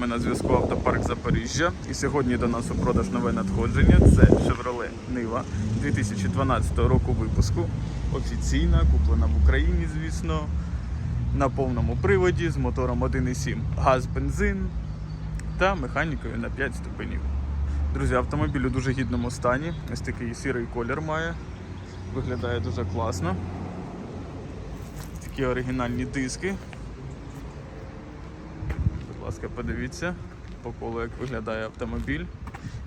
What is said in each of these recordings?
вами на зв'язку Автопарк Запоріжжя. І сьогодні до нас у продаж нове надходження. Це Chevrolet Нива 2012 року випуску. Офіційна, куплена в Україні, звісно. На повному приводі з мотором 1.7 газ, бензин та механікою на 5 ступенів. Друзі, автомобіль у дуже гідному стані. Ось такий сірий колір має. Виглядає дуже класно. Такі оригінальні диски. Ласка, подивіться по колу, як виглядає автомобіль.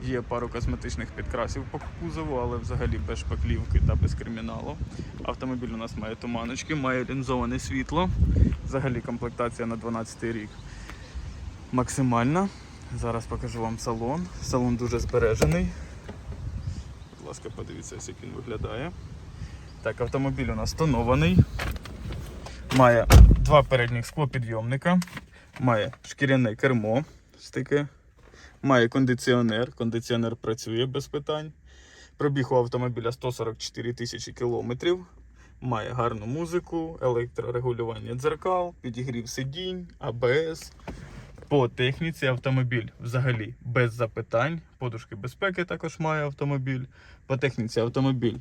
Є пару косметичних підкрасів по кузову, але взагалі без шпаклівки та без криміналу. Автомобіль у нас має туманочки, має лінзоване світло. Взагалі комплектація на 12 рік максимальна. Зараз покажу вам салон. Салон дуже збережений. Будь ласка, подивіться, як він виглядає. Так, автомобіль у нас тонований. Має два передніх склопідйомника, має шкіряне кермо, таке. має кондиціонер. Кондиціонер працює без питань. Пробіг у автомобіля 144 тисячі кілометрів. Має гарну музику, електрорегулювання дзеркал, підігрів сидінь, АБС. По техніці автомобіль взагалі без запитань. Подушки безпеки також має автомобіль. По техніці автомобіль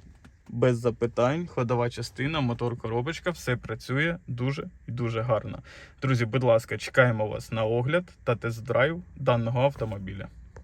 без запитань, ходова частина, мотор, коробочка, все працює дуже і дуже гарно. Друзі, будь ласка, чекаємо вас на огляд та тест-драйв даного автомобіля.